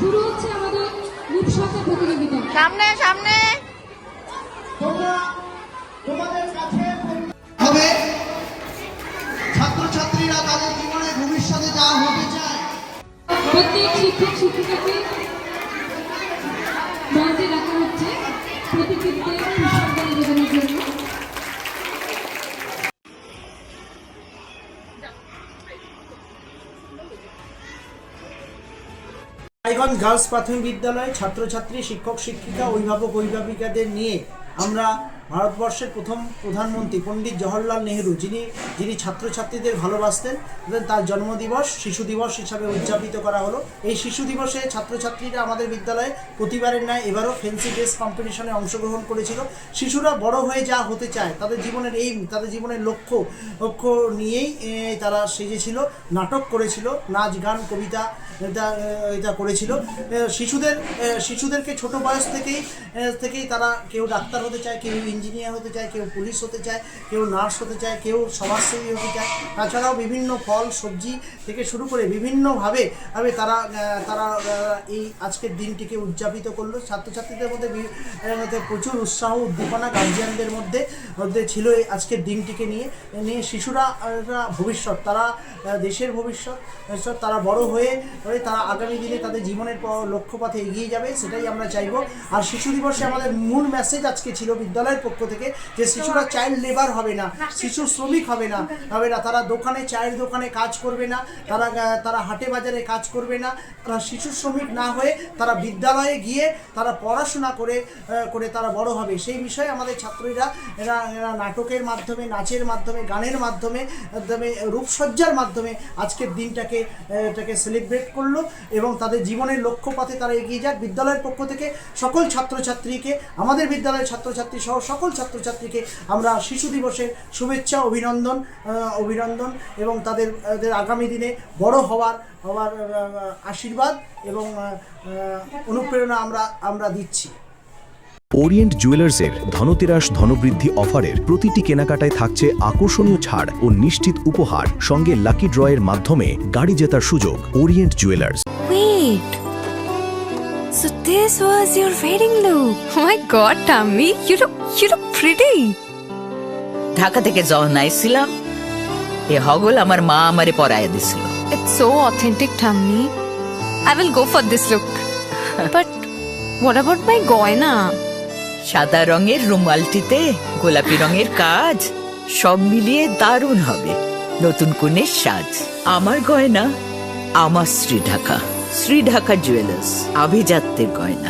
শুরু হচ্ছে আমাদের রূপসজ্জা প্রতিযোগিতা। সামনে সামনে। হবে। ছাত্রছাত্রীরা তাদের জীবনে ভবিষ্যতে যা হতে চায়। প্রত্যেক শিক্ষক রায়গঞ্জ গার্লস প্রাথমিক বিদ্যালয়ে ছাত্রছাত্রী শিক্ষক শিক্ষিকা অভিভাবক অভিভাবিকাদের নিয়ে আমরা ভারতবর্ষের প্রথম প্রধানমন্ত্রী পণ্ডিত জওহরলাল নেহেরু, যিনি যিনি ছাত্রছাত্রীদের ভালোবাসতেন তার জন্মদিবস শিশু দিবস হিসাবে উদযাপিত করা হলো। এই শিশু দিবসে ছাত্রছাত্রীরা আমাদের বিদ্যালয়ে প্রতিবারের ন্যায় এবারও ফেন্সি ড্রেস কম্পিটিশনে অংশগ্রহণ করেছিল। শিশুরা বড় হয়ে যা হতে চায়, তাদের জীবনের এই তাদের জীবনের লক্ষ্য লক্ষ্য নিয়েই তারা সেজেছিল, নাটক করেছিল, নাচ, গান, কবিতা, এটা এটা করেছিল। শিশুদের শিশুদেরকে ছোট বয়স থেকেই থেকেই তারা কেউ ডাক্তার হতে চায়, কেউ ইঞ্জিনিয়ার হতে চায়, কেউ পুলিশ হতে চায়, কেউ নার্স হতে চায়, কেউ সমাজসেবী হতে চায়, তাছাড়াও বিভিন্ন ফল, সবজি থেকে শুরু করে বিভিন্নভাবে ভাবে তারা তারা এই আজকের দিনটিকে উদযাপিত করল। ছাত্রছাত্রীদের মধ্যে মধ্যে প্রচুর উৎসাহ, উদ্দীপনা, গার্জিয়ানদের মধ্যে মধ্যে ছিল এই আজকের দিনটিকে নিয়ে। নিয়ে শিশুরা ভবিষ্যৎ, তারা দেশের ভবিষ্যৎ তারা বড় হয়ে তারা আগামী দিনে তাদের জীবনের লক্ষ্যপথে এগিয়ে যাবে, সেটাই আমরা চাইব। আর শিশু দিবসে আমাদের মূল মেসেজ আজকে ছিল বিদ্যালয়ের পক্ষ থেকে যে শিশুরা চাইল্ড লেবার হবে না শিশু শ্রমিক হবে না হবে না। তারা দোকানে চায়ের দোকানে কাজ করবে না তারা তারা হাটে বাজারে কাজ করবে না তারা শিশু শ্রমিক না হয়ে তারা বিদ্যালয়ে গিয়ে তারা পড়াশোনা করে করে তারা বড় হবে। সেই বিষয়ে আমাদের ছাত্রীরা এরা এরা নাটকের মাধ্যমে নাচের মাধ্যমে গানের মাধ্যমে মাধ্যমে রূপসজ্জার মাধ্যমে আজকের দিনটাকে এটাকে সেলিব্রেট করল এবং তাদের জীবনের লক্ষ্যপথে তারা এগিয়ে যাক। বিদ্যালয়ের পক্ষ থেকে সকল ছাত্রছাত্রীকে আমাদের বিদ্যালয়ের ছাত্রছাত্রী সহ সকল ছাত্রছাত্রীকে আমরা শিশু দিবসের শুভেচ্ছা অভিনন্দন অভিনন্দন এবং তাদের তাদের আগামী দিনে বড় হওয়ার হওয়ার আশীর্বাদ এবং অনুপ্রেরণা আমরা আমরা দিচ্ছি ওরিয়েন্ট জুয়েলার্সের ধনতেরাস ধনবৃদ্ধি অফারের প্রতিটি কেনাকাটায় থাকছে আকর্ষণীয় ছাড় ও নিশ্চিত উপহার সঙ্গে লাকি ড্রয়ের মাধ্যমে গাড়ি জেতার সুযোগ Orient jewellers Wait. So this was your wedding look. Oh my god, Tammy, you look you look pretty. Dhaka থেকে যখন আইছিলাম এ হগল আমার মা আমারে পরায় দিছিল It's so authentic, Tammy. I will go for this look. but what about my goina? সাদা রঙের রুমালটিতে গোলাপি রঙের কাজ সব মিলিয়ে দারুণ হবে নতুন কনের সাজ আমার গয়না আমার শ্রী ঢাকা শ্রী ঢাকা জুয়েলার্স আভিজাত্যের গয়না